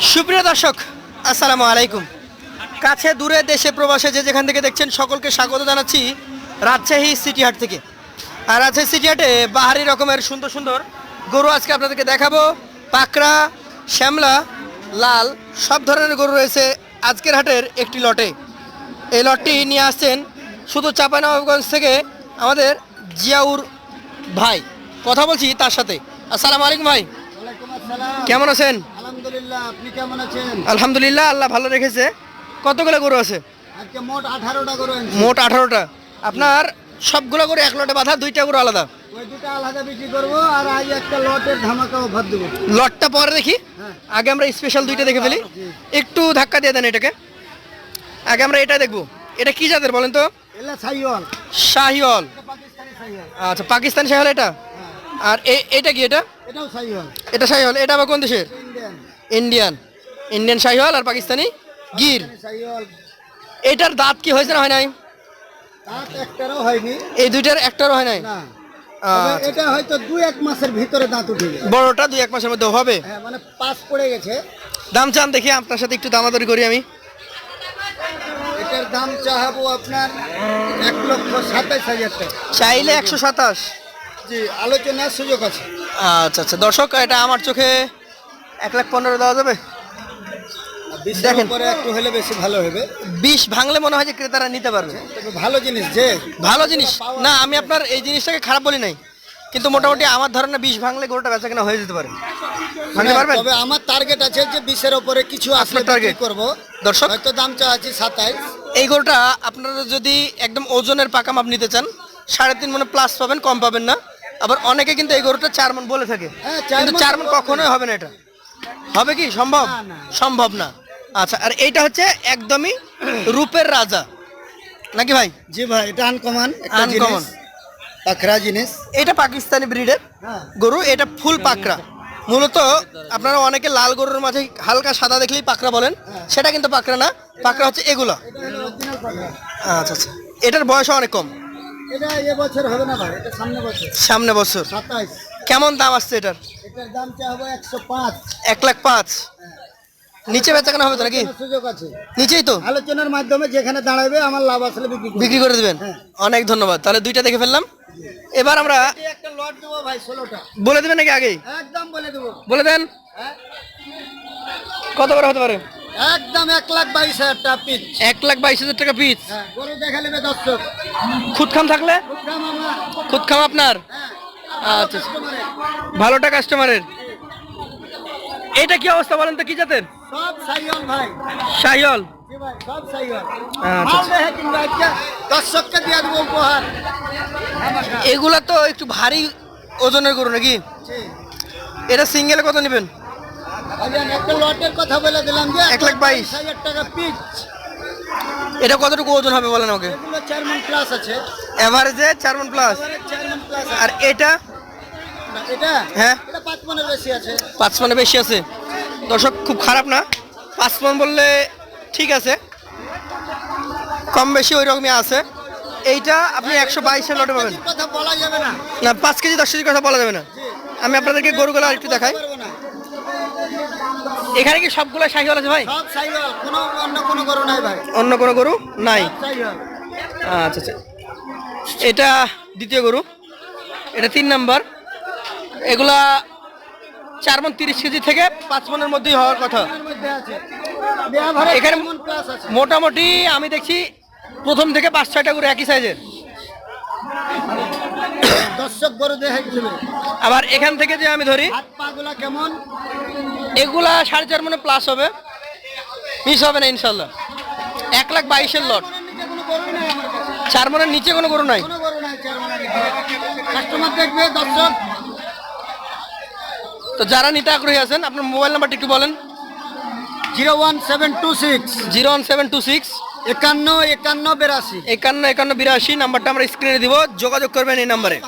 সুপ্রিয় দর্শক আসসালামু আলাইকুম। কাছে দূরে দেশে প্রবাসে যে যেখান থেকে দেখছেন সকলকে স্বাগত জানাচ্ছি রাজশাহী সিটি হাট থেকে। আর রাজশাহী সিটি হাটে বাহারি রকমের সুন্দর সুন্দর গরু আজকে আপনাদেরকে দেখাবো। পাকড়া শ্যামলা লাল সব ধরনের গরু রয়েছে আজকের হাটের একটি লটে। এই লটটি নিয়ে আসছেন শুধু চাঁপানবাবগঞ্জ থেকে আমাদের জিয়াউর ভাই। কথা বলছি তার সাথে। আসসালামু আলাইকুম ভাই। কেমন আছেন? আলহামদুলিল্লাহ আপনি কেমন আছেন? আলহামদুলিল্লাহ আল্লাহ ভালো রেখেছে। কতগুলো গরু আছে? আজকে মোট আঠারোটা গরু মোট আঠারোটা। আপনার সবগুলো গরু এক লটে বাঁধা দুইটা গরু আলাদা? ওই দুটো আলাদা বিক্রি করব আর আজ একটা লটের ধামাকা অফার দেবো। লটটা পরে দেখি। হ্যাঁ। আগে আমরা স্পেশাল দুইটা দেখে ফেলি। একটু ধাক্কা দিয়ে দেন এটাকে। আগে আমরা এটা দেখব। এটা কি জাতের বলেন তো? সাইওয়াল। আচ্ছা পাকিস্তানি শাহিওল এটা? হ্যাঁ। আর এটা কি এটা? এটা এটা আবার কোন দেশের? ইন্ডিয়ান। ইন্ডিয়ান শাহিওল আর পাকিস্তানি গির। এটার দাঁত কি হয়েছে না হয় নাই? দাঁত একটারও হয়নি। এই দুইটার একটারও হয় নাই? আচ্ছা। এটা হয়তো দুই এক মাসের ভিতরে দাঁত উঠে যাবে বড়টা দুই এক মাসের মধ্যে হবে? হ্যাঁ মানে পাস পড়ে গেছে। দাম চান দেখি আপনার সাথে একটু দামাদারি করি আমি। এটার দাম চাহাবো আপনার এক লক্ষ সাতাইশ হাজার টাকা। চাইলে একশো সাতাশ। জি আলোচনার সুযোগ আছে। আচ্ছা আচ্ছা। দর্শক এটা আমার চোখে এক লাখ পনেরো দেওয়া যাবে? দেখেন। একটু হলে বেশি ভালো হবে। বিষ ভাঙলে মনে হয় যে ক্রেতারা নিতে পারবে। ভালো জিনিস যে। ভালো জিনিস। না আমি আপনার এই জিনিসটাকে খারাপ বলি নাই। কিন্তু মোটামুটি আমার ধরনের বিষ ভাঙলে গরুটা বেচা কেনা হয়ে যেতে পারে। ভাঙতে পারবেন? তবে আমার টার্গেট আছে যে বিশের উপরে কিছু আসলে টার্গেট করব। দর্শক? হয়তো দাম চাচ্ছি সাতাইশ। এই গরুটা আপনারা যদি একদম ওজনের পাকা মাপ নিতে চান সাড়ে তিন মনে প্লাস পাবেন কম পাবেন না। আবার অনেকে কিন্তু এই গরুটা চার মন বলে থাকে। হ্যাঁ, কিন্তু চার মন কখনোই হবে না এটা। হবে কি? সম্ভব। সম্ভব না। আচ্ছা আর এইটা হচ্ছে একদমই রূপের রাজা। নাকি ভাই? জি ভাই এটা আনকমন একটা Uncommon। জিনিস এটা পাকিস্তানি ব্রিডের হ্যাঁ গরু এটা ফুল পাকড়া। মূলত আপনারা অনেকে লাল গরুর মাঝে হালকা সাদা দেখলেই পাকড়া বলেন। সেটা কিন্তু পাকড়া না পাকড়া হচ্ছে এগুলা। আচ্ছা আচ্ছা। এটার বয়স অনেক কম। এটা এ বছর হবে না ভাই এটা সামনে বছর। সামনে বছর। সাতাইশ। কেমন দাম আসছে এটার? এটার দাম চাহাবো একশো পাঁচ। এক লাখ পাঁচ। নিচে বেচাকেনা হবে তো নাকি? সুযোগ আছে। নিচেই তো? আলোচনার মাধ্যমে যেখানে দাঁড়াবে আমার লাভ আসলে বিক্রি করে দিবেন? হ্যাঁ। অনেক ধন্যবাদ। তাহলে দুইটা দেখে ফেললাম। এবার আমরা একটা লট দেবো ভাই ষোলোটা। বলে দেবেন নাকি আগেই? একদম বলে দেবো। বলে দেন। হ্যাঁ? কত করে হতে পারে? একদম এক লাখ বাইশ হাজার টাকা পিস এক লাখ বাইশ হাজার টাকা পিস হ্যাঁ গরু দেখা নেবে দর্শক। খুদখাম থাকলে? খুদখাম আপনার? হ্যাঁ। আচ্ছা। ভালোটা কাস্টমারের এটা কি অবস্থা বলেন তো কি জাতের? সব সাইয়ল ভাই। শাহিওল জি ভাই সব সাইয়ল আচ্ছা। দর্শককে দিয়ে দেবো উপহার। এগুলা তো একটু ভারী ওজনের গরু নাকি? এটা সিঙ্গেলে কত নেবেন? একটা লটের কথা বলে দিলাম যে এক লাখ বাইশ। হাজার টাকা পিস এটা কতটুকু ওজন হবে বলেন ওকে এগুলো চেয়ারম্যান প্লাস আছে। এভারেজে চার মন প্লাস আর এটা? এটা? হ্যাঁ। পাঁচ মনে বেশি আছে। দর্শক খুব খারাপ না? পাঁচ মন বললে ঠিক আছে। কম বেশি ওই রকমই আছে। এইটা আপনি একশো বাইশের লটে পাবেন। না। পাঁচ কেজি দশ কেজির কথা বলা যাবে না। আমি আপনাদেরকে গরুগুলো আর একটু দেখাই এখানে কি সবগুলো শাহিওয়াল আছে ভাই? সব সাইওয়াল কোনো অন্য কোনো গরু নাই ভাই। অন্য কোনো গরু নাই? আচ্ছা আচ্ছা। এটা দ্বিতীয় গরু। এটা তিন নাম্বার। এগুলা চার মন তিরিশ কেজি থেকে পাঁচ মনের মধ্যেই হওয়ার কথা। এখানে- মোটামুটি আমি দেখছি প্রথম থেকে পাঁচ ছয়টা গরু একই সাইজের। দর্শক গরু আবার এখান থেকে যে আমি ধরি কেমন? এগুলা সাড়ে চার মনে প্লাস হবে। মিস হবে না ইনশাল্লাহ। এক লাখ বাইশের লট চার মনের নিচে কোনো গরু নাই? কাস্টমার দেখবে দর্শক। তো যারা নিতে আগ্রহী আছেন আপনার মোবাইল নাম্বারটি একটু বলেন। Zero one seven two six. Zero one seven two six. একান্ন একান্ন বিরাশি। একান্ন একান্ন বিরাশি নাম্বারটা আমরা স্ক্রিনে দিব। যোগাযোগ করবেন এই নাম্বারে।